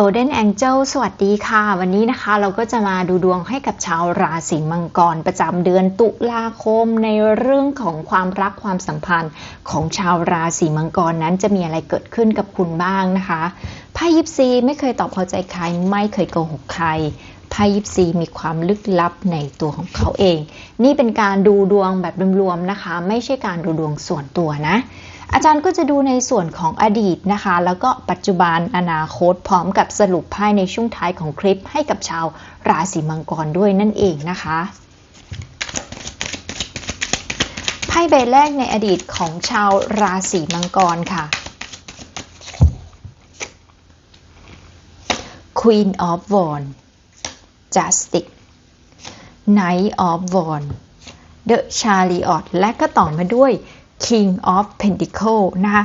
Golden Angel สวัสดีค่ะ วันนี้นะคะเราก็จะมาดูดวงให้กับชาวราศีมังกรประจำเดือนตุลาคมในเรื่องของความรักความสัมพันธ์ของชาวราศีมังกรนั้นจะมีอะไรเกิดขึ้นกับคุณบ้างนะคะไพ่ยิปซีไม่เคยตอบพอใจใคร ไม่เคยโกหกใครไพ่ยิปซีมีความลึกลับในตัวของเขาเอง นี่เป็นการดูดวงแบบรวมๆนะคะ ไม่ใช่การดูดวงส่วนตัวนะ อาจารย์ก็จะดูในส่วนของอดีตนะคะ แล้วก็ปัจจุบันอนาคตพร้อมกับสรุปไพ่ในช่วงท้ายของคลิปให้กับชาวราศีมังกรด้วยนั่นเองนะคะไพ่ใบแรกในอดีตของชาวราศีมังกรค่ะ Queen of Wands Justice Knight of Wands The Chariot และก็ต่อมาด้วย King of Pentacle นะคะ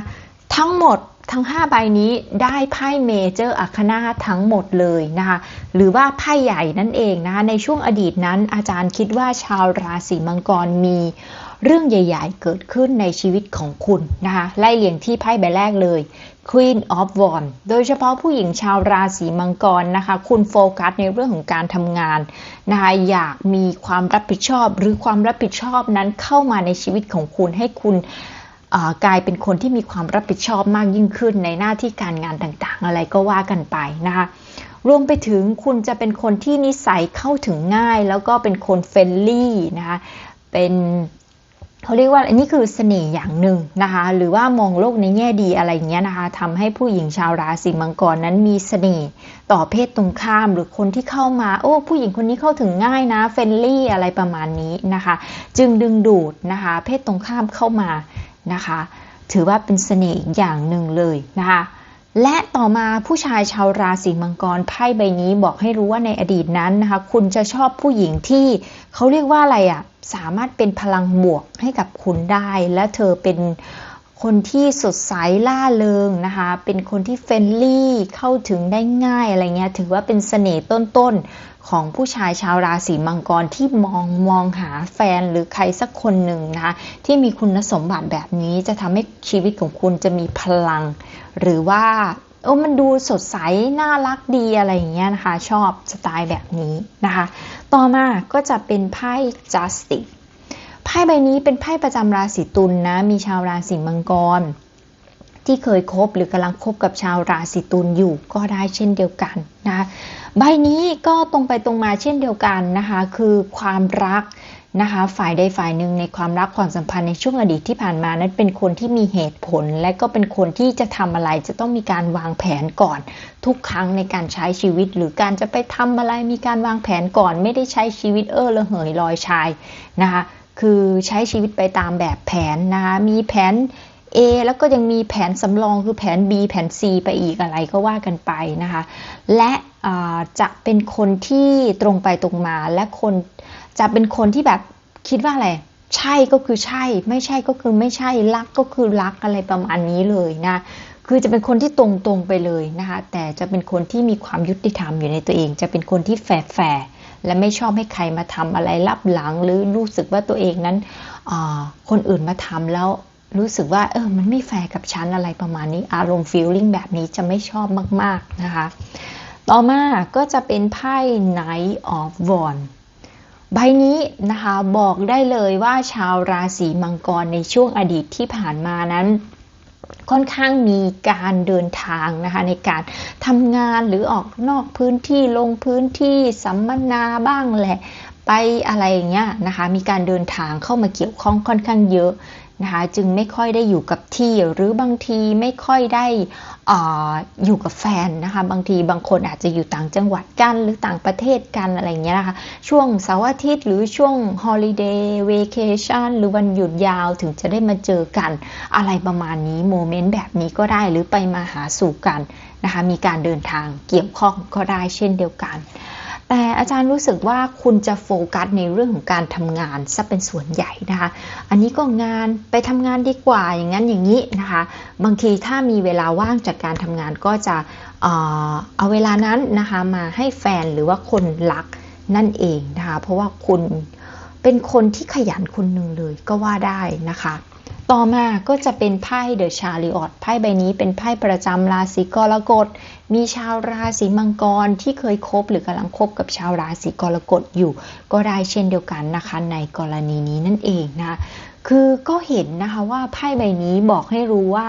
ทั้งหมดทั้ง 5 ใบนี้ได้ไพ่เมเจอร์อัคนาทั้งหมดเลยนะคะหรือว่าไพ่ใหญ่นั่นเองนะคะในช่วงอดีตนั้นอาจารย์คิดว่าชาวราศีมังกรมี เรื่องใหญ่ ๆ เกิดขึ้นในชีวิตของคุณนะคะไล่เลียงที่ไพ่ใบแรกเลย Queen of Wands โดยเฉพาะผู้หญิงชาวราศีมังกรนะคะ คุณโฟกัสในเรื่องของการทำงานนะคะอยากมีความรับผิดชอบ หรือความรับผิดชอบนั้นเข้ามาในชีวิตของคุณให้คุณกลายเป็นคนที่มีความรับผิดชอบมากยิ่งขึ้นในหน้าที่การงานต่างๆ อะไรก็ว่ากันไปนะคะรวมไปถึงคุณจะเป็นคนที่นิสัยเข้าถึงง่าย แล้วก็เป็นคนเฟรนลี่นะคะเป็น เขาเรียกว่าอันนี้คือเสน่ห์อย่างหนึ่งนะคะ หรือว่ามองโลกในแง่ดีอะไรเงี้ยนะคะทำให้ผู้หญิงชาวราศีมังกรนั้นมีเสน่ห์ต่อเพศตรงข้ามหรือคนที่เข้ามา โอ้ ผู้หญิงคนนี้เข้าถึงง่ายนะเฟรนลี่อะไรประมาณนี้นะคะ จึงดึงดูดนะคะ เพศตรงข้ามเข้ามานะคะ ถือว่าเป็นเสน่ห์อย่างหนึ่งเลยนะคะ และต่อมาผู้ชายชาวราศีมังกรไพ่ใบนี้บอกให้รู้ว่าในอดีตนั้นนะคะ คุณจะชอบผู้หญิงที่เขาเรียกว่าอะไรอะ่ะสามารถเป็นพลังบวกให้กับคุณได้ และเธอเป็น คนที่สดใสล่าเริงนะคะ เป็นคนที่เฟรนลี่เข้าถึงได้ง่ายอะไรเงี้ย ถือว่าเป็นเสน่ห์ต้นๆของผู้ชายชาวราศีมังกรที่มองมองหาแฟนหรือใครสักคนหนึ่งนะคะ ที่มีคุณสมบัติแบบนี้จะทำให้ชีวิตของคุณจะมีพลัง หรือว่าโอ้มันดูสดใส น่ารักดีอะไรอย่างเงี้ยนะคะ ชอบสไตล์แบบนี้นะคะ ต่อมาก็จะเป็นไพ่ justice ไพ่ใบนี้เป็นไพ่ประจำราศีตุลนนะมีชาวราศีมังกร ที่เคยคบหรือกำลังคบกับชาวราศีตุลอยู่ก็ได้เช่นเดียวกันนะคะใบนี้ก็ตรงไปตรงมาเช่นเดียวกันนะคะคือความรักนะคะฝ่ายใดฝ่ายหนึ่งในความรักความสัมพันธ์ในช่วงอดีตที่ผ่านมานั้นเป็นคนที่มีเหตุผล และก็เป็นคนที่จะทำอะไรจะต้องมีการวางแผนก่อน ทุกครั้งในการใช้ชีวิต หรือการจะไปทำอะไรมีการวางแผนก่อน ไม่ได้ใช้ชีวิตเออระเหยลอยชายนะคะ คือใช้ชีวิตไปตามแบบแผนนะคะมีแผน A แล้วก็ยังมีแผนสำรองคือแผน B แผน C ไปอีกอะไรก็ว่ากันไปนะคะ และจะเป็นคนที่ตรงไปตรงมาและคนจะเป็นคนที่แบบคิดว่าอะไรใช่ก็คือใช่ ไม่ใช่ก็คือไม่ใช่รักก็คือรักอะไรประมาณนี้เลยนะคือจะเป็นคนที่ตรงตรงไปเลยนะคะแต่จะเป็นคนที่มีความยุติธรรมอยู่ในตัวเอง จะเป็นคนที่แฝงแฝง และไม่ชอบให้ใครมาทำอะไรลับหลังหรือรู้สึกว่าตัวเองนั้นคนอื่นมาทำแล้วรู้สึกว่าเออมันไม่แฟร์กับฉันอะไรประมาณนี้อารมณ์ฟีลลิ่งแบบนี้จะไม่ชอบมาก ๆ นะคะ ต่อมาก็จะเป็นไพ่ Knight of Wands ใบนี้นะคะบอกได้เลยว่าชาวราศีมังกรในช่วงอดีตที่ผ่านมานั้น ค่อนข้างมีการเดินทางนะคะในการทำงานหรือออกนอกพื้นที่ลงพื้นที่สัมมนาบ้างแหละ ไปอะไรอย่างเงี้ยนะคะ มีการเดินทางเข้ามาเกี่ยวข้องค่อนข้างเยอะ นะคะจึงไม่ค่อยได้อยู่กับที่หรือบางทีไม่ค่อยได้ออยู่กับแฟนนะคะบางทีบางคนอาจจะอยู่ต่างจังหวัดกันหรือต่างประเทศกันอะไรเงี้ยนะคะช่วงเสาร์อาทิตย์หรือช่วงฮอลิเดย์เวเคชันหรือวันหยุดยาวถึงจะได้มาเจอกันอะไรประมาณนี้โมเมนต์แบบนี้ก็ได้หรือไปมาหาสู่กันนะคะมีการเดินทางเกี่ยวข้องก็ได้เช่นเดียวกัน แต่อาจารย์รู้สึกว่าคุณจะโฟกัสในเรื่องของการทำงานซะเป็นส่วนใหญ่นะคะ อันนี้ก็งานไปทำงานดีกว่าอย่างนั้นอย่างนี้นะคะ บางทีถ้ามีเวลาว่างจากการทำงานก็จะเอาเวลานั้นนะคะมาให้แฟนหรือว่าคนรักนั่นเองนะคะ เพราะว่าคุณเป็นคนที่ขยันคนหนึ่งเลยก็ว่าได้นะคะ ต่อมาก็จะเป็นไพ่เดอะชาริออตไพ่ใบนี้เป็นไพ่ประจำราศีกรกฎ มีชาวราศีมังกรที่เคยคบหรือกำลังคบกับชาวราศีกรกฎอยู่ ก็ได้เช่นเดียวกันนะคะในกรณีนี้นั่นเองนะ คือก็เห็นนะคะว่าไพ่ใบนี้บอกให้รู้ว่า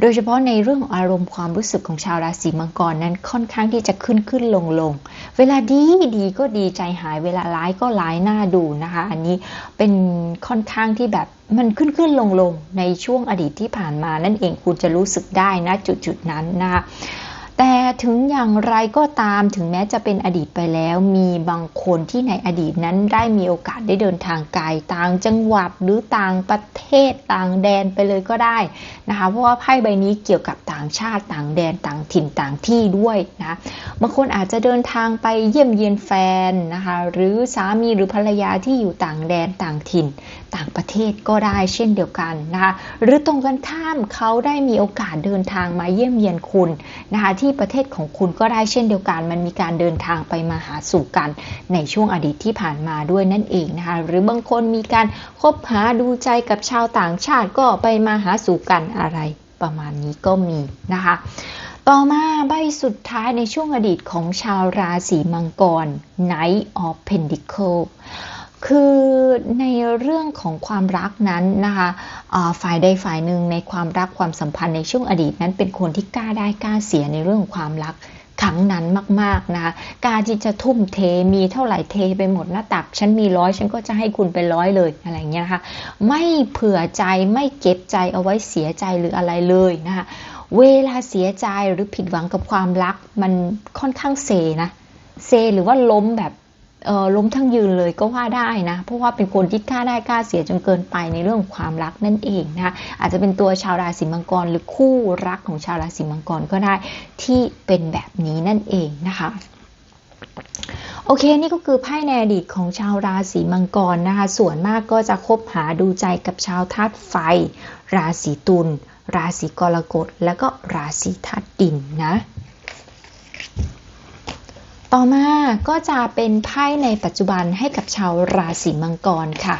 โดยเฉพาะในเรื่องอารมณ์ความรู้สึกของชาวราศีมังกรนั้นค่อนข้างที่จะขึ้นขึ้นลงลง เวลาดีดีก็ดีใจหาย เวลาร้ายก็ร้ายหน้าดูนะคะ อันนี้เป็นค่อนข้างที่แบบมันขึ้นขึ้นลงลงในช่วงอดีตที่ผ่านมานั่นเองคุณจะรู้สึกได้นะจุดจุดนั้นนะคะ แต่ถึงอย่างไรก็ตามถึงแม้จะเป็นอดีตไปแล้ว มีบางคนที่ในอดีตนั้นได้มีโอกาสได้เดินทางไกลต่างจังหวัดหรือต่างประเทศต่างแดนไปเลยก็ได้นะคะเพราะว่าไพ่ใบนี้เกี่ยวกับต่างชาติต่างแดนต่างถิ่นต่างที่ด้วยนะบางคนอาจจะเดินทางไปเยี่ยมเยียนแฟนนะคะหรือสามีหรือภรรยาที่อยู่ต่างแดนต่างถิ่น ต่างประเทศก็ได้เช่นเดียวกันนะคะหรือตรงกันข้ามเขาได้มีโอกาสเดินทางมาเยี่ยมเยียนคุณนะคะที่ประเทศของคุณก็ได้เช่นเดียวกัน มันมีการเดินทางไปมาหาสู่กัน ในช่วงอดีตที่ผ่านมาด้วยนั่นเองนะคะหรือบางคนมีการคบหาดูใจกับชาวต่างชาติก็ไปมาหาสู่กันอะไรประมาณนี้ก็มีนะคะ ต่อมาใบสุดท้ายในช่วงอดีตของชาวราศีมังกร Knight of Pentacle คือในเรื่องของความรักนั้นนะคะฝ่ายใดฝ่ายหนึ่งในความรักความสัมพันธ์ในช่วงอดีตนั้นเป็นคนที่กล้าได้กล้าเสียในเรื่องความรักครั้งนั้นมากๆนะคะกล้าที่จะทุ่มเทมีเท่าไหร่เทไปหมดหน้าตัก ฉันมีร้อยฉันก็จะให้คุณไปร้อยเลยอะไรเงี้ยนะคะไม่เผื่อใจไม่เก็บใจเอาไว้เสียใจหรืออะไรเลยนะคะเวลาเสียใจหรือผิดหวังกับความรักมันค่อนข้างเซนะเซหรือว่าล้มแบบ ล้มทั้งยืนเลยก็ว่าได้นะ เพราะว่าเป็นคนที่กล้าได้กล้าเสียจนเกินไปในเรื่องความรักนั่นเองนะอาจจะเป็นตัวชาวราศีมังกร หรือคู่รักของชาวราศีมังกรก็ได้ที่เป็นแบบนี้นั่นเองนะคะโอเค นี่ก็คือไพ่ในอดีตของชาวราศีมังกรนะคะ ส่วนมากก็จะคบหาดูใจกับชาวธาตุไฟ ราศีตุล ราศีกรกฎ และก็ราศีธาตุดินนะ ต่อมาก็จะเป็นไพ่ในปัจจุบันให้กับชาวราศีมังกรค่ะ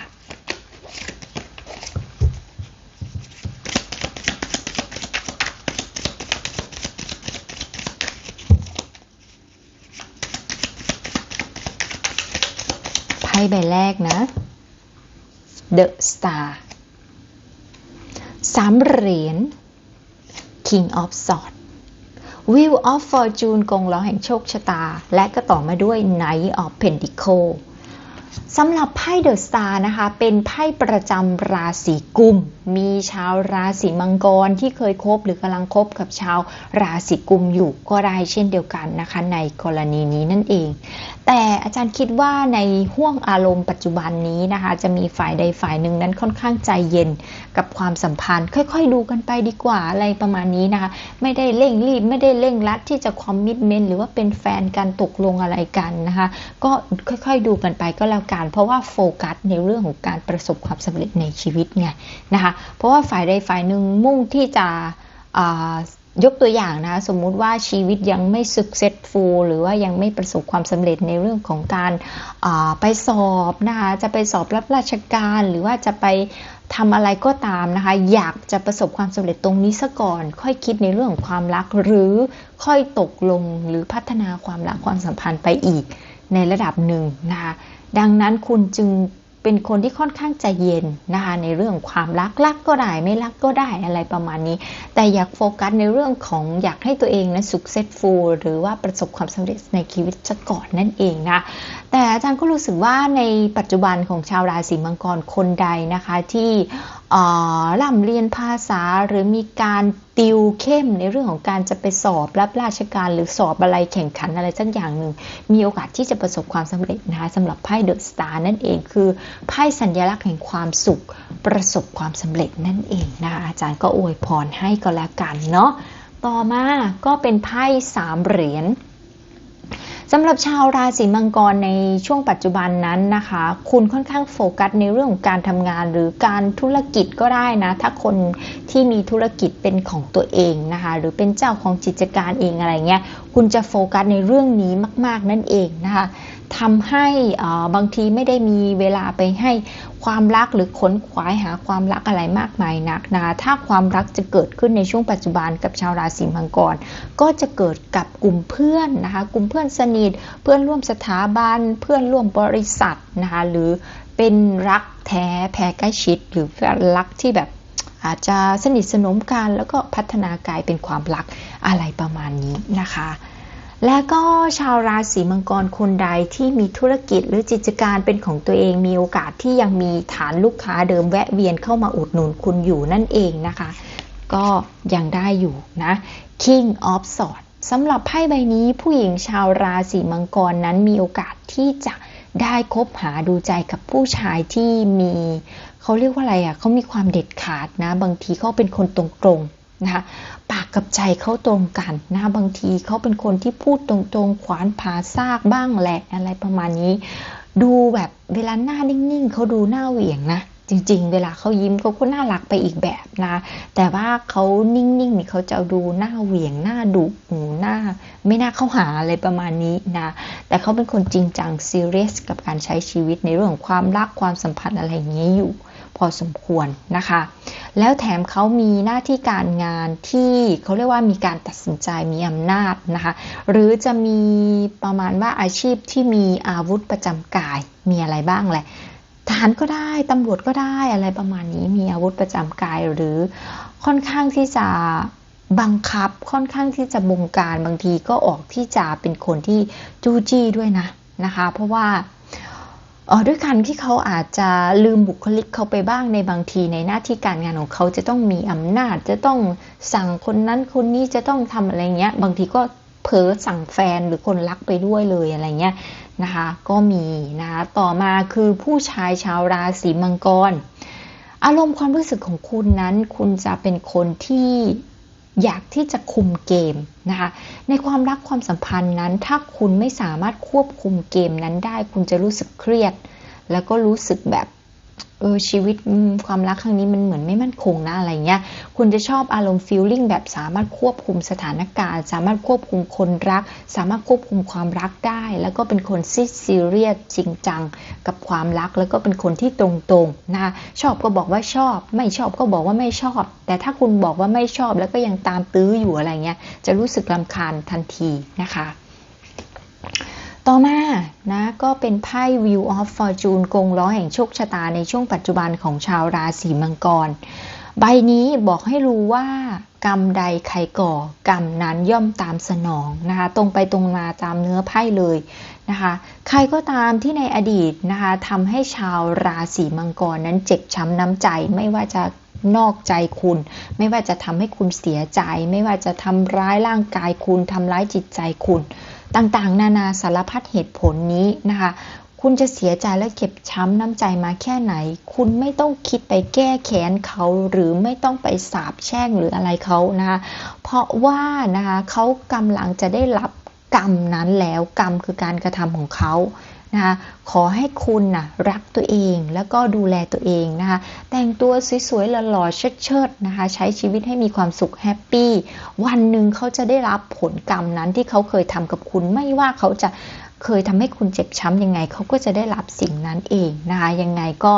ไพ่ใบแรกนะ The Star สามเหรียญ King of Swords Wheel of Fortune กงล้อแห่งโชคชะตา และก็ต่อมาด้วย Knight of Pentacles สำหรับไพ่เดอะสตาร์นะคะ เป็นไพ่ประจำราศีกุม มีชาวราศีมังกรที่เคยคบหรือกำลังคบกับชาวราศีกุมอยู่ก็ได้เช่นเดียวกันนะคะ ในกรณีนี้นั่นเอง แต่อาจารย์คิดว่าในห่วงอารมณ์ปัจจุบันนี้นะคะ จะมีฝ่ายใดฝ่ายหนึ่งนั้นค่อนข้างใจเย็นกับความสัมพันธ์ ค่อยๆ ดูกันไปดีกว่าอะไรประมาณนี้นะคะ ไม่ได้เร่งรีบไม่ได้เร่งรัดที่จะคอมมิชเมนต์หรือว่าเป็นแฟนกันตกลงอะไรกันนะคะ ก็ค่อยๆดูกันไปก็แล้วกันเพราะว่าโฟกัสในเรื่องของการประสบความสำเร็จในชีวิตไงนะคะเพราะว่าฝ่ายใดฝ่ายหนึ่งมุ่งที่จะยกตัวอย่างนะสมมุติว่าชีวิตยังไม่ successful หรือว่ายังไม่ประสบความสำเร็จในเรื่องของการไปสอบนะคะจะไปสอบรับราชการ หรือว่าจะไปทำอะไรก็ตามนะคะอยากจะประสบความสำเร็จตรงนี้ซะก่อน ค่อยคิดในเรื่องของความรัก หรือค่อยตกลงหรือพัฒนาความรักความสัมพันธ์ไปอีกในระดับหนึ่งนะคะดังนั้นคุณจึง เป็นคนที่ค่อนข้างใจเย็นนะคะในเรื่องความรักรักก็ได้ไม่รักก็ได้อะไรประมาณนี้ แต่อยากโฟกัสในเรื่องของอยากให้ตัวเองนะสุขเซตฟูลหรือว่าประสบความสำเร็จในชีวิตซะก่อนนั่นเองนะแต่อาจารย์ก็รู้สึกว่าในปัจจุบันของชาวราศีมังกรคนใดนะคะที่ ร่ำเรียนภาษาหรือมีการติวเข้มในเรื่องของการจะไปสอบรับราชการหรือสอบอะไรแข่งขันอะไรสักอย่างหนึ่ง มีโอกาสที่จะประสบความสำเร็จนะคะสำหรับไพ่เดอะสตาร์นั่นเองคือไพ่สัญลักษณ์แห่งความสุขประสบความสำเร็จนั่นเองนะคะอาจารย์ก็อวยพรให้ก็แล้วกันเนาะต่อมาก็เป็นไพ่สามเหรียญ สำหรับชาวราศีมังกรในช่วงปัจจุบันนั้นนะคะ คุณค่อนข้างโฟกัสในเรื่องของการทำงานหรือการธุรกิจก็ได้นะ ถ้าคนที่มีธุรกิจเป็นของตัวเองนะคะ หรือเป็นเจ้าของกิจการเองอะไรเงี้ย คุณจะโฟกัสในเรื่องนี้มาก ๆ นั่นเองนะคะ ทำให้บางทีไม่ได้มีเวลาไปให้ความรักหรือขนขวายหาความรักอะไรมากมายนักนะคะถ้าความรักจะเกิดขึ้นในช่วงปัจจุบันกับชาวราศีมังกร ก็จะเกิดกับกลุ่มเพื่อนนะคะกลุ่มเพื่อนสนิทเพื่อนร่วมสถาบัน เพื่อนร่วมบริษัทนะคะหรือเป็นรักแท้แพ้ใกล้ชิด หรือรักที่แบบอาจจะสนิทสนมกันแล้วก็พัฒนากลายเป็นความรักอะไรประมาณนี้นะคะ และก็ชาวราศีมังกรคนใดที่มีธุรกิจหรือกิจการเป็นของตัวเองมีโอกาสที่ยังมีฐานลูกค้าเดิมแวะเวียนเข้ามาอุดหนุนคุณอยู่นั่นเองนะคะ ก็ยังได้อยู่นะ King of Swords สำหรับไพ่ใบนี้ผู้หญิงชาวราศีมังกรนั้นมีโอกาสที่จะได้คบหาดูใจกับผู้ชายที่มีเขาเรียกว่าอะไรอะเขามีความเด็ดขาดนะ บางทีเขาเป็นคนตรงๆนะคะ กับใจเขาตรงกันนะบางทีเขาเป็นคนที่พูดตรงๆ ขวานผ่าซากบ้างแหละอะไรประมาณนี้ ดูแบบเวลาหน้านิ่งๆเขาดูหน้าเหวี่ยงนะจริง ๆ เวลาเขายิ้มเขาก็น่ารักไปอีกแบบนะ แต่ว่าเขานิ่งๆนี่เขาจะดูหน้าเหวี่ยงหน้าดุหูหน้า ไม่น่าเข้าหาอะไรประมาณนี้นะ แต่เขาเป็นคนจริงจังซีเรียสกับการใช้ชีวิตในเรื่องความรักความสัมพันธ์อะไรอย่างนี้อยู่ พอสมควรนะคะ แล้วแถมเขามีหน้าที่การงานที่เขาเรียกว่ามีการตัดสินใจมีอำนาจนะคะ หรือจะมีประมาณว่าอาชีพที่มีอาวุธประจำกายมีอะไรบ้างแหละทหารก็ได้ตำรวจก็ได้อะไรประมาณนี้มีอาวุธประจำกายหรือค่อนข้างที่จะบังคับค่อนข้างที่จะบงการบางทีก็ออกที่จะเป็นคนที่จู้จี้ด้วยนะนะคะ เพราะว่า ด้วยกันที่เขาอาจจะลืมบุคลิกเขาไปบ้างในบางทีในหน้าที่การงานของเขาจะต้องมีอำนาจ จะต้องสั่งคนนั้นคนนี้จะต้องทำอะไรเงี้ย บางทีก็เผลอสั่งแฟนหรือคนรักไปด้วยเลยอะไรเงี้ยนะคะ ก็มีนะคะต่อมาคือผู้ชายชาวราศีมังกร อารมณ์ความรู้สึกของคุณนั้น คุณจะเป็นคนที่ อยากที่จะคุมเกมนะคะ ในความรักความสัมพันธ์นั้น ถ้าคุณไม่สามารถควบคุมเกมนั้นได้ คุณจะรู้สึกเครียด แล้วก็รู้สึกแบบ เออชีวิตความรักครั้งนี้มันเหมือนไม่มั่นคงนะอะไรเงี้ยคุณจะชอบอารมณ์ฟีลลิ่งแบบสามารถควบคุมสถานการณ์ สามารถควบคุมคนรัก สามารถควบคุมความรักได้ แล้วก็เป็นคนซีซีเรียสจริงจังกับความรัก แล้วก็เป็นคนที่ตรงๆนะชอบก็บอกว่าชอบ ไม่ชอบก็บอกว่าไม่ชอบ แต่ถ้าคุณบอกว่าไม่ชอบแล้วก็ยังตามตื้ออยู่อะไรเงี้ยจะรู้สึกลำคาญทันทีนะคะ ต่อมานะก็เป็นไพ่ Wheel of Fortune กงล้อแห่งโชคชะตาในช่วงปัจจุบันของชาวราศีมังกร ใบนี้บอกให้รู้ว่ากรรมใดใครก่อกรรมนั้นย่อมตามสนองนะคะ ตรงไปตรงมาตามเนื้อไพ่เลยนะคะ ใครก็ตามที่ในอดีตนะคะทำให้ชาวราศีมังกรนั้นเจ็บช้ำน้ำใจไม่ว่าจะนอกใจคุณ ไม่ว่าจะทำให้คุณเสียใจ ไม่ว่าจะทำร้ายร่างกายคุณทำร้ายจิตใจคุณ ต่างๆ นานาสารพัดเหตุผลนี้นะคะ คุณจะเสียใจและเก็บช้ำน้ำใจมาแค่ไหน คุณไม่ต้องคิดไปแก้แค้นเขาหรือไม่ต้องไปสาบแช่งหรืออะไรเขานะคะ เพราะว่านะคะเขากำลังจะได้รับกรรมนั้นแล้วกรรมคือการกระทำของเขา นะคะขอให้คุณนะรักตัวเองแล้วก็ดูแลตัวเองนะคะแต่งตัวสวยๆหล่อๆเชิดๆนะคะใช้ชีวิตให้มีความสุขแฮปปี้วันหนึ่งเขาจะได้รับผลกรรมนั้นที่เขาเคยทำกับคุณไม่ว่าเขาจะเคยทำให้คุณเจ็บช้ำยังไงเขาก็จะได้รับสิ่งนั้นเองนะคะยังไงก็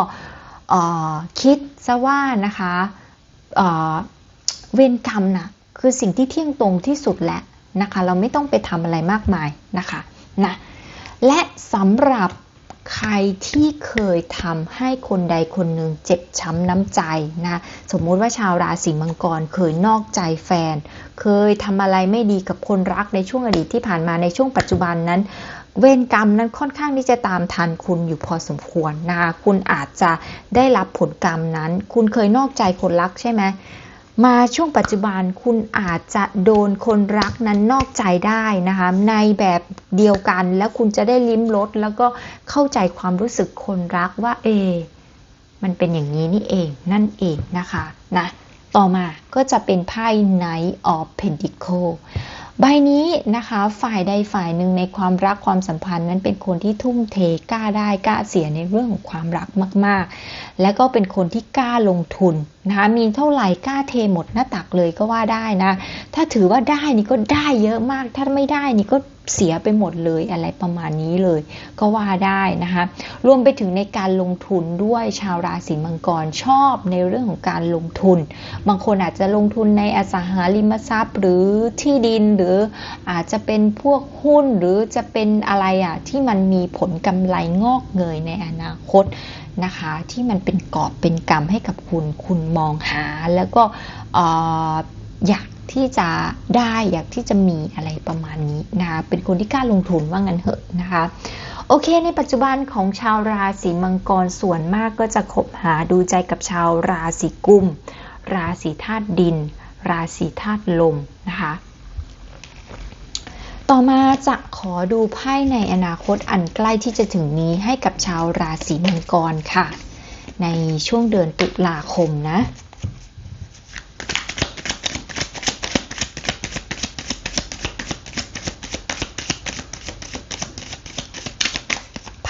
คิดซะว่านะคะเเวรกรรมนะคือสิ่งที่เที่ยงตรงที่สุดแหละนะคะ เราไม่ต้องไปทำอะไรมากมายนะคะนะ และสำหรับใครที่เคยทำให้คนใดคนหนึ่งเจ็บช้ำน้ำใจนะสมมุติว่าชาวราศีมังกรเคยนอกใจแฟน เคยทำอะไรไม่ดีกับคนรักในช่วงอดีตที่ผ่านมาในช่วงปัจจุบันนั้น เวรกรรมนั้นค่อนข้างที่จะตามทันคุณอยู่พอสมควรนะคะคุณอาจจะได้รับผลกรรมนั้น คุณเคยนอกใจคนรักใช่ไหม มาช่วงปัจจุบันคุณอาจจะโดนคนรักนั้นนอกใจได้นะคะในแบบเดียวกันแล้วคุณจะได้ลิ้มรสแล้วก็เข้าใจความรู้สึกคนรักว่าเอ มันเป็นอย่างนี้นี่เองนั่นเองนะคะนะต่อมาก็จะเป็นไพ่ Knight of Pentacles ใบนี้นะคะฝ่ายใดฝ่ายหนึ่งในความรักความสัมพันธ์นั้นเป็นคนที่ทุ่มเทกล้าได้กล้าเสียในเรื่องของความรักมาก ๆ และก็เป็นคนที่กล้าลงทุนนะคะมีเท่าไหร่กล้าเทหมดหน้าตักเลยก็ว่าได้นะ ถ้าถือว่าได้นี่ก็ได้เยอะมาก ถ้าไม่ได้นี่ก็เสียไปหมดเลยอะไรประมาณนี้เลย ก็ว่าได้นะคะรวมไปถึงในการลงทุนด้วยชาวราศีมังกรชอบในเรื่องของการลงทุน บางคนอาจจะลงทุนในอสังหาริมทรัพย์ หรือที่ดินหรืออาจจะเป็นพวกหุ้นหรือจะเป็นอะไรอะที่มันมีผลกำไรงอกเงยในอนาคตนะคะที่มันเป็นกอบเป็นกรรมให้กับคุณคุณมองหาแล้วก็อยาก ที่จะได้อยากที่จะมีอะไรประมาณนี้นะคะเป็นคนที่กล้าลงทุนว่างั้นเหอะนะคะโอเค ในปัจจุบันของชาวราศีมังกรส่วนมากก็จะคบหาดูใจกับชาวราศีกุม ราศีธาตุดิน ราศีธาตุลมนะคะต่อมาจะขอดูไพ่ในอนาคตอันใกล้ที่จะถึงนี้ให้กับชาวราศีมังกรค่ะ ในช่วงเดือนตุลาคมนะ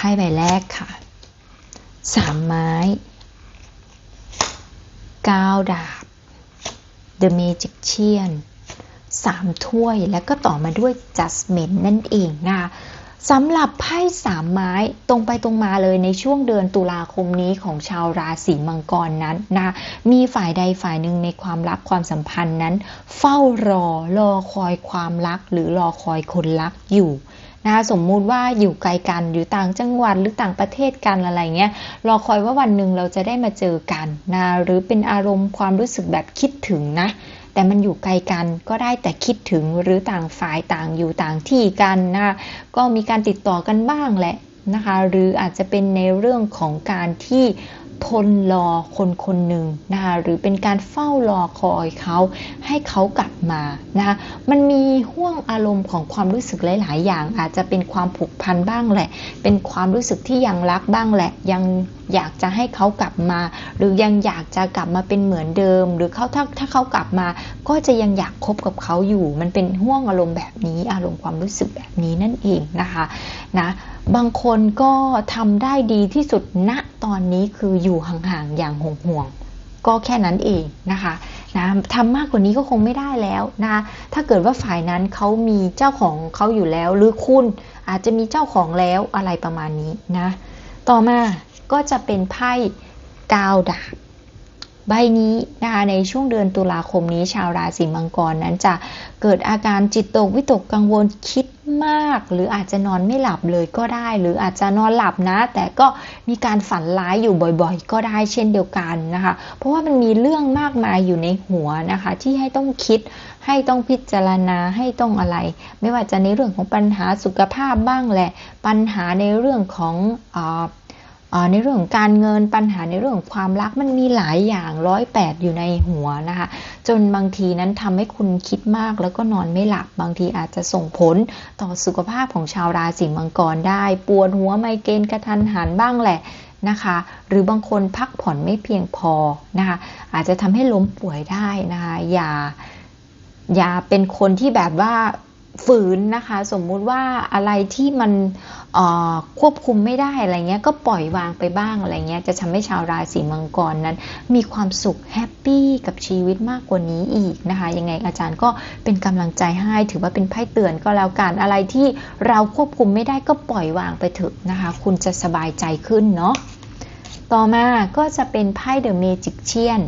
พ่ใบแรกค่ะสามไม้เก้าดาบ The Magician สามถ้วยแล้วก็ต่อมาด้วย Judgment นั่นเองนะคะสำหรับไพ่สามไม้ตรงไปตรงมาเลยในช่วงเดือนตุลาคมนี้ของชาวราศีมังกรนั้นนะมีฝ่ายใดฝ่ายหนึ่งในความรักความสัมพันธ์นั้น เฝ้ารอรอคอยความรักหรือรอคอยคนรักอยู่ นะคะสมมุติว่าอยู่ไกลกันอยู่ต่างจังหวัดหรือต่างประเทศกันอะไรเงี้ยรอคอยว่าวันหนึ่งเราจะได้มาเจอกันนะหรือเป็นอารมณ์ความรู้สึกแบบคิดถึงนะแต่มันอยู่ไกลกันก็ได้แต่คิดถึงหรือต่างฝ่ายต่างอยู่ต่างที่กันนะคะก็มีการติดต่อกันบ้างแหละนะคะหรืออาจจะเป็นในเรื่องของการที่ ทนรอคนคนหนึ่งนะคะหรือเป็นการเฝ้ารอคอยเขาให้เขากลับมานะคะมันมีห่วงอารมณ์ของความรู้สึกหลาย ๆ อย่าง อาจจะเป็นความผูกพันบ้างแหละ เป็นความรู้สึกที่ยังรักบ้างแหละยังอยากจะให้เขากลับมา หรือยังอยากจะกลับมาเป็นเหมือนเดิม หรือเขาถ้าถ้าเขากลับมา ก็จะยังอยากคบกับเขาอยู่ มันเป็นห่วงอารมณ์แบบนี้ อารมณ์ความรู้สึกแบบนี้นั่นเองนะคะนะบางคนก็ทำได้ดีที่สุดณตอนนี้คืออยู่ห่างๆอย่างห่วงๆก็แค่นั้นเองนะคะนะทำมากกว่านี้ก็คงไม่ได้แล้วนะถ้าเกิดว่าฝ่ายนั้นเขามีเจ้าของเขาอยู่แล้ว หรือคุณอาจจะมีเจ้าของแล้วอะไรประมาณนี้นะ ต่อมาก็จะเป็นไพ่กาวดาบ ใบนี้นะคะในช่วงเดือนตุลาคมนี้ชาวราศีมังกรนั้นจะเกิดอาการจิตตกวิตกกังวลคิดมาก หรืออาจจะนอนไม่หลับเลยก็ได้ หรืออาจจะนอนหลับนะ แต่ก็มีการฝันร้ายอยู่บ่อยๆ ก็ได้เช่นเดียวกันนะคะ เพราะว่ามันมีเรื่องมากมายอยู่ในหัวนะคะ ที่ให้ต้องคิดให้ต้องพิจารณาให้ต้องอะไร ไม่ว่าจะในเรื่องของปัญหาสุขภาพบ้างแหละ ปัญหาในเรื่องของอ ในเรื่องของการเงินปัญหาในเรื่องของความรักมันมีหลายอย่างร้อยแปดอยู่ในหัวนะคะ จนบางทีนั้นทำให้คุณคิดมากแล้วก็นอนไม่หลับบางทีอาจจะส่งผลต่อสุขภาพของชาวราศีมังกรได้ ปวดหัวไมเกรนกระทันหันบ้างแหละนะคะ หรือบางคนพักผ่อนไม่เพียงพอนะคะอาจจะทำให้ล้มป่วยได้นะคะอย่าอย่าเป็นคนที่แบบว่า ฝืนนะคะ สมมุติว่าอะไรที่มันควบคุมไม่ได้อะไรเงี้ยก็ปล่อยวางไปบ้างอะไรเงี้ยจะทำให้ชาวราศีมังกรนั้น มีความสุขแฮปปี้กับชีวิตมากกว่านี้อีกนะคะ ยังไงอาจารย์ก็เป็นกำลังใจให้ถือว่าเป็นไพ่เตือนก็แล้วกันอะไรที่เราควบคุมไม่ได้ก็ปล่อยวางไปเถอะนะคะ คุณจะสบายใจขึ้นเนาะต่อมาก็จะเป็นไพ่เดอะเมจิกเชียน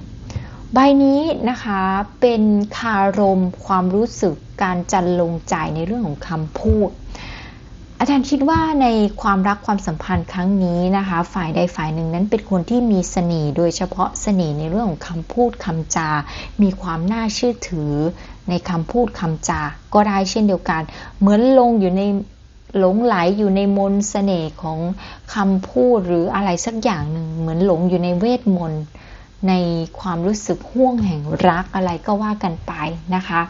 ใบนี้นะคะเป็นคารมความรู้สึก การจันลงใจในเรื่องของคำพูด อาจารย์คิดว่าในความรักความสัมพันธ์ครั้งนี้นะคะ ฝ่ายใดฝ่ายหนึ่งนั้นเป็นคนที่มีเสน่ห์โดยเฉพาะเสน่ห์ในเรื่องของคำพูดคำจา มีความน่าเชื่อถือในคำพูดคำจา ก็ได้เช่นเดียวกัน เหมือนลงอยู่ในหลงไหลอยู่ในมนสเสน่ห์ของคำพูดหรืออะไรสักอย่างหนึ่งเหมือนหลงอยู่ในเวทมนต์ในความรู้สึกห่วงแห่งรักอะไรก็ว่ากันไปนะคะ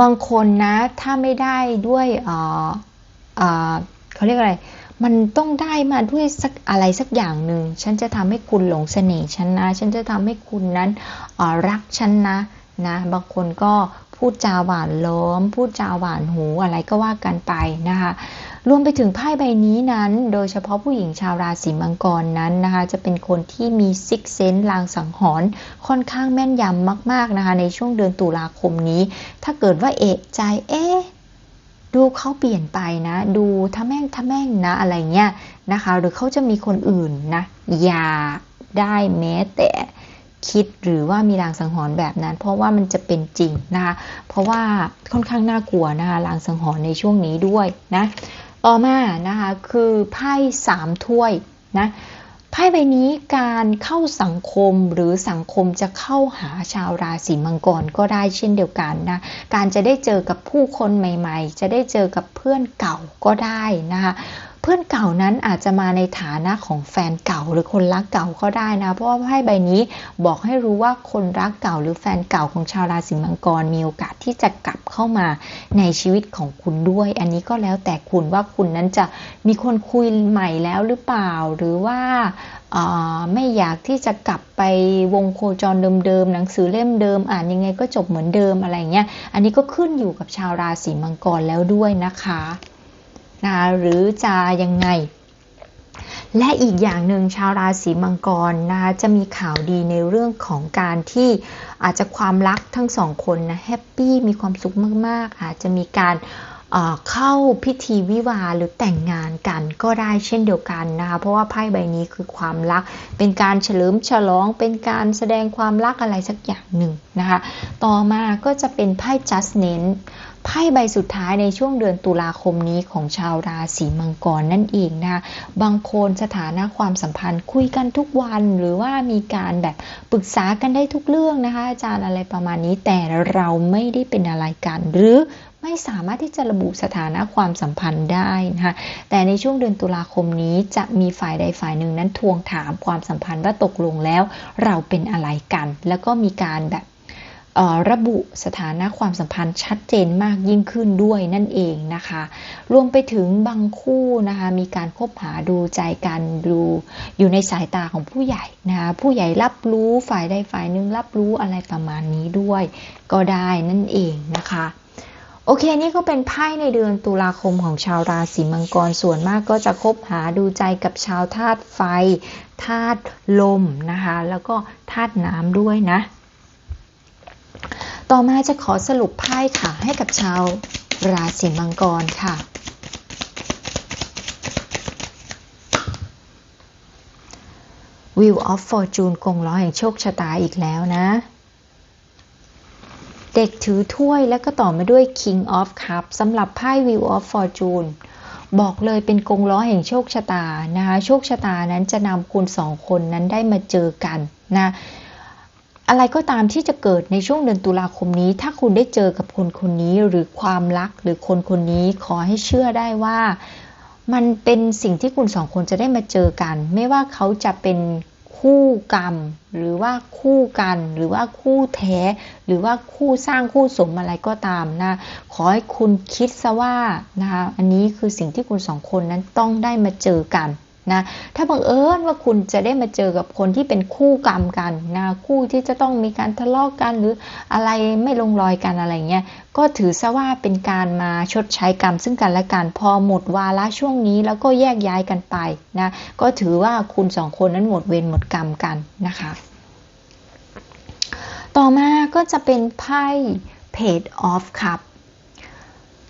บางคนนะถ้าไม่ได้ด้วยเขาเรียกอะไร มันต้องได้มาด้วยสักอะไรสักอย่างหนึ่ง ฉันจะทำให้คุณหลงเสน่ห์ฉันนะ ฉันจะทำให้คุณนั้นรักฉันนะนะ บางคนก็พูดจาหวานล้อม พูดจาหวานหูอะไรก็ว่ากันไปนะคะ รวมไปถึงไพ่ใบนี้นั้น โดยเฉพาะผู้หญิงชาวราศีมังกรนั้นนะคะ จะเป็นคนที่มีซิกเซนลางสังหรณ์ค่อนข้างแม่นยำมากๆนะคะ ในช่วงเดือนตุลาคมนี้ ถ้าเกิดว่าเอะใจเอ๊ะดูเขาเปลี่ยนไปนะ ดูทะแม่งทะแม่งนะอะไรเงี้ยนะคะ หรือเขาจะมีคนอื่นนะ อย่าได้แม้แต่คิดหรือว่ามีรางสังหรณ์แบบนั้น เพราะว่ามันจะเป็นจริงนะคะ เพราะว่าค่อนข้างน่ากลัวนะคะรางสังหรณ์ในช่วงนี้ด้วยนะ ต่อมานะคะคือไพ่สามถ้วยนะไพ่ใบนี้การเข้าสังคมหรือสังคมจะเข้าหาชาวราศีมังกรก็ได้เช่นเดียวกันนะ การจะได้เจอกับผู้คนใหม่ ๆ จะได้เจอกับเพื่อนเก่าก็ได้นะคะ เพื่อนเก่านั้นอาจจะมาในฐานะของแฟนเก่าหรือคนรักเก่าก็ได้นะ เพราะว่าไพ่ใบนี้บอกให้รู้ว่าคนรักเก่าหรือแฟนเก่าของชาวราศีมังกรมีโอกาสที่จะกลับเข้ามาในชีวิตของคุณด้วย อันนี้ก็แล้วแต่คุณว่าคุณนั้นจะมีคนคุยใหม่แล้วหรือเปล่า หรือว่าไม่อยากที่จะกลับไปวงโคจรเดิมๆหนังสือเล่มเดิม อ่านยังไงก็จบเหมือนเดิมอะไรเงี้ย อันนี้ก็ขึ้นอยู่กับชาวราศีมังกรแล้วด้วยนะคะ นะหรือจะยังไง และอีกอย่างหนึ่งชาวราศีมังกรนะคะจะมีข่าวดีในเรื่องของการที่อาจจะความรักทั้งสองคนนะแฮปปี้มีความสุขมากๆ อาจจะมีการเข้าพิธีวิวาหรือแต่งงานกันก็ได้เช่นเดียวกันนะคะเพราะว่าไพ่ใบนี้คือความรัก เป็นการเฉลิมฉลองเป็นการแสดงความรักอะไรสักอย่างหนึ่งนะคะต่อมาก็จะเป็นไพ่ judgment ไพ่ใบสุดท้ายในช่วงเดือนตุลาคมนี้ของชาวราศีมังกรนั่นเองนะบางคนสถานะความสัมพันธ์คุยกันทุกวันหรือว่ามีการแบบปรึกษากันได้ทุกเรื่องนะคะ อาจารย์อะไรประมาณนี้แต่เราไม่ได้เป็นอะไรกัน หรือไม่สามารถที่จะระบุสถานะความสัมพันธ์ได้นะคะแต่ในช่วงเดือนตุลาคมนี้จะมีฝ่ายใดฝ่ายหนึ่งนั้นทวงถามความสัมพันธ์ว่าตกลงแล้ว เราเป็นอะไรกัน แล้วก็มีการแบบ ระบุสถานะความสัมพันธ์ชัดเจนมากยิ่งขึ้นด้วยนั่นเองนะคะ รวมไปถึงบางคู่นะคะมีการคบหาดูใจกันดูอยู่ในสายตาของผู้ใหญ่นะคะผู้ใหญ่รับรู้ฝ่ายใดฝ่ายหนึ่งรับรู้อะไรประมาณนี้ด้วย ก็ได้นั่นเองนะคะโอเค นี่ก็เป็นไพ่ในเดือนตุลาคมของชาวราศีมังกร ส่วนมากก็จะคบหาดูใจกับชาวธาตุไฟ ธาตุลมนะคะ แล้วก็ธาตุน้ำด้วยนะ ต่อมาจะขอสรุปไพ่ค่ะให้กับชาวราศีมังกรค่ะ Wheel of Fortune กงล้อแห่งโชคชะตาอีกแล้วนะ เด็กถือถ้วยแล้วก็ต่อมาด้วย King of Cup สำหรับไพ่ Wheel of Fortune บอกเลยเป็นกงล้อแห่งโชคชะตานะคะ โชคชะตานั้นจะนำคุณสองคนนั้นได้มาเจอกันนะ อะไรก็ตามที่จะเกิดในช่วงเดือนตุลาคมนี้ ถ้าคุณได้เจอกับคนคนนี้หรือความรักหรือคนคนนี้ขอให้เชื่อได้ว่า มันเป็นสิ่งที่คุณสองคนจะได้มาเจอกัน ไม่ว่าเขาจะเป็นคู่กรรม หรือว่าคู่กัน หรือว่าคู่แท้ หรือว่าคู่สร้างคู่สมอะไรก็ตามนะ ขอให้คุณคิดซะว่านะคะอันนี้คือสิ่งที่คุณสองคนนั้นต้องได้มาเจอกัน นะถ้าบังเอิญว่าคุณจะได้มาเจอกับคนที่เป็นคู่กรรมกันนะคู่ที่จะต้องมีการทะเลาะกกันหรืออะไรไม่ลงรอยกันอะไรเงี้ยก็ถือซะว่าเป็นการมาชดใช้กรรมซึ่งกันและกันพอหมดวาระช่วงนี้แล้วก็แยกย้ายกันไปนะก็ถือว่าคุณสองคนนั้นหมดเวรหมดกรรมกันนะคะ ต่อมาก็จะเป็นไพ่ Page of Cup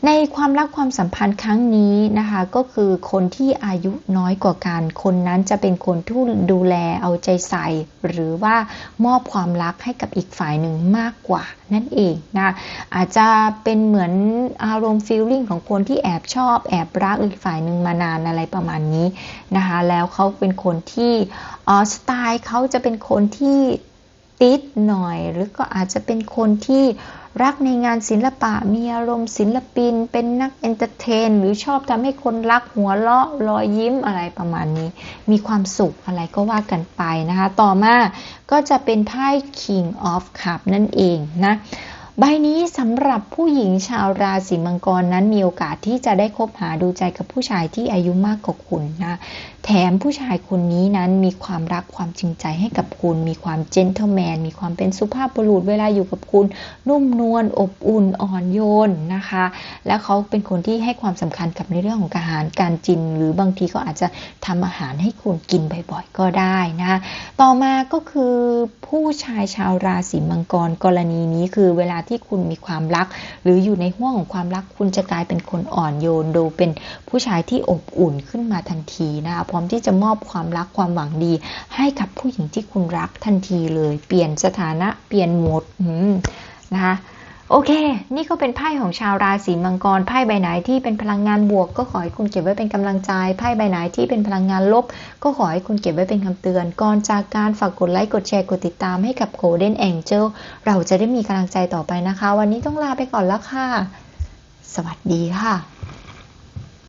ในความรักความสัมพันธ์ครั้งนี้นะคะ ก็คือคนที่อายุน้อยกว่ากัน คนนั้นจะเป็นคนที่ดูแลเอาใจใส่ หรือว่ามอบความรักให้กับอีกฝ่ายหนึ่งมากกว่านั่นเองนะอาจจะเป็นเหมือนอารมณ์ฟีลลิ่งของคนที่แอบชอบแอบรักอีกฝ่ายหนึ่งมานานอะไรประมาณนี้นะคะ แล้วเขาเป็นคนที่สไตล์เขาจะเป็นคนที่ ติดหน่อย หรือก็อาจจะเป็นคนที่รักในงานศิลปะ มีอารมณ์ศิลปิน เป็นนักเอนเตอร์เทน หรือชอบทำให้คนรักหัวเราะรอยยิ้มอะไรประมาณนี้ มีความสุขอะไรก็ว่ากันไปนะคะ ต่อมาก็จะเป็นไพ่ King of Cup นั่นเองนะใบนี้สำหรับผู้หญิงชาวราศีมังกรนั้นมีโอกาสที่จะได้คบหาดูใจกับผู้ชายที่อายุมากกว่าคุณนะ แถมผู้ชายคนนี้นั้นมีความรักความจริงใจให้กับคุณ มีความเจนเทลแมน มีความเป็นสุภาพบุรุษเวลาอยู่กับคุณ นุ่มนวลอบอุ่นอ่อนโยนนะคะ และเขาเป็นคนที่ให้ความสำคัญกับในเรื่องของอาหารการกิน หรือบางทีก็อาจจะทำอาหารให้คุณกินบ่อยๆก็ได้นะต่อมาก็คือผู้ชายชาวราศีมังกรกรณีนี้คือเวลาที่คุณมีความรัก หรืออยู่ในห่วงของความรักคุณจะกลายเป็นคนอ่อนโยนดูเป็นผู้ชายที่อบอุ่นขึ้นมาทันทีนะคะพร้อมที่จะมอบความรักความหวังดี ให้กับผู้หญิงที่คุณรักทันทีเลย เปลี่ยนสถานะเปลี่ยนโหมดมนะคะโอเค นี่ก็เป็นไพ่ของชาวราศีมังกร ไพ่ใบไหนที่เป็นพลังงานบวก ก็ขอให้คุณเก็บไว้เป็นกำลังใจ ไพ่ใบไหนที่เป็นพลังงานลบ ก็ขอให้คุณเก็บไว้เป็นคำเตือน ก่อนจากการฝากกดไลค์ กดแชร์ กดติดตามให้กับ Golden Angel เราจะได้มีกำลังใจต่อไปนะคะ วันนี้ต้องลาไปก่อนแล้วค่ะ สวัสดีค่ะ